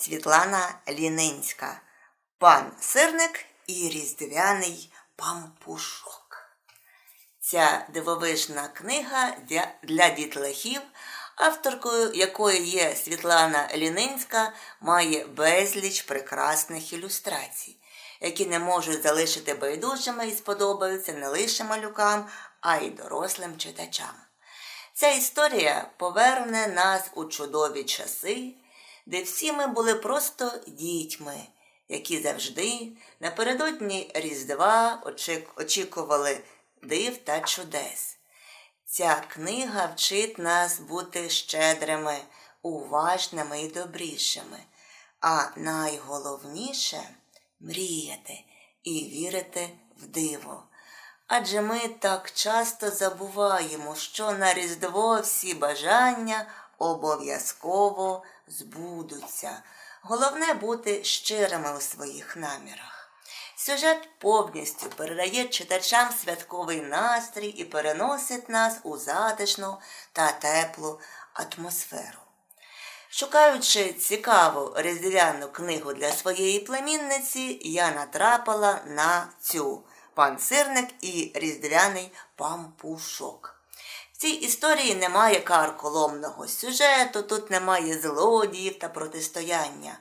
Світлана Лінинська. Пан Сирник і Різдвяний пампушок. Ця дивовижна книга для, дітлахів, авторкою якої є Світлана Лінинська, має безліч прекрасних ілюстрацій, які не можуть залишити байдужими і сподобаються не лише малюкам, а й дорослим читачам. Ця історія поверне нас у чудові часи, де всі ми були просто дітьми, які завжди напередодні Різдва очікували див та чудес. Ця книга вчить нас бути щедрими, уважними і добрішими, а найголовніше мріяти і вірити в диво. Адже ми так часто забуваємо, що на Різдво всі бажання обов'язково збудуться. Головне бути щирими у своїх намірах. Сюжет повністю передає читачам святковий настрій і переносить нас у затишну та теплу атмосферу. Шукаючи цікаву різдвяну книгу для своєї племінниці, я натрапила на цю пан Сирник і різдвяний пампушок. Цій історії немає карколомного сюжету, тут немає злодіїв та протистояння.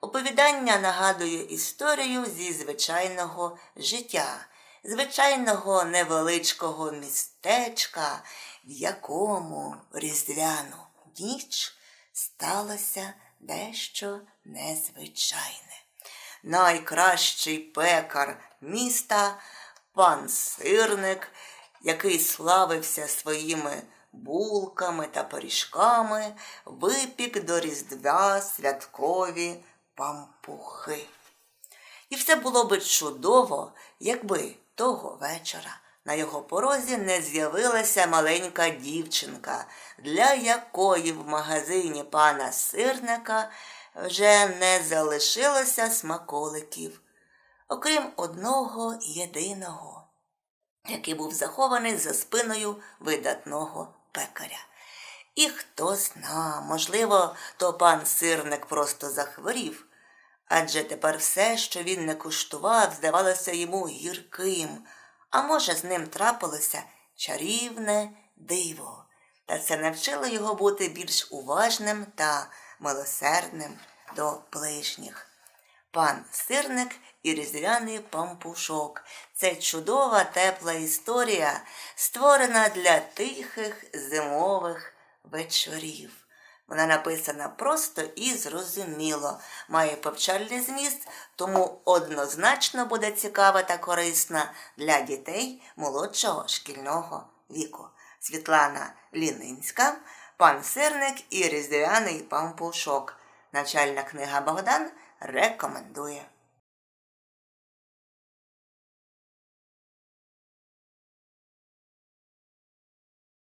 Оповідання нагадує історію зі звичайного життя, звичайного невеличкого містечка, в якому різдвяну ніч сталося дещо незвичайне. Найкращий пекар міста, пан сирник, який славився своїми булками та пиріжками, випік до Різдва святкові пампухи. І все було би чудово, якби того вечора на його порозі не з'явилася маленька дівчинка, для якої в магазині пана сирника вже не залишилося смаколиків, окрім одного єдиного, який був захований за спиною видатного пекаря. І хто зна, можливо, то пан сирник просто захворів, адже тепер все, що він не куштував, здавалося йому гірким, а може, з ним трапилося чарівне диво, та це навчило його бути більш уважним та милосердним до ближніх. Пан сирник і різдвяний пампушок. Це чудова тепла історія, створена для тихих зимових вечорів. Вона написана просто і зрозуміло, має повчальний зміст, тому однозначно буде цікава та корисна для дітей молодшого шкільного віку. Світлана Лінинська, пан Сирник і Різдвяний пампушок. Начальна книга Богдан рекомендує.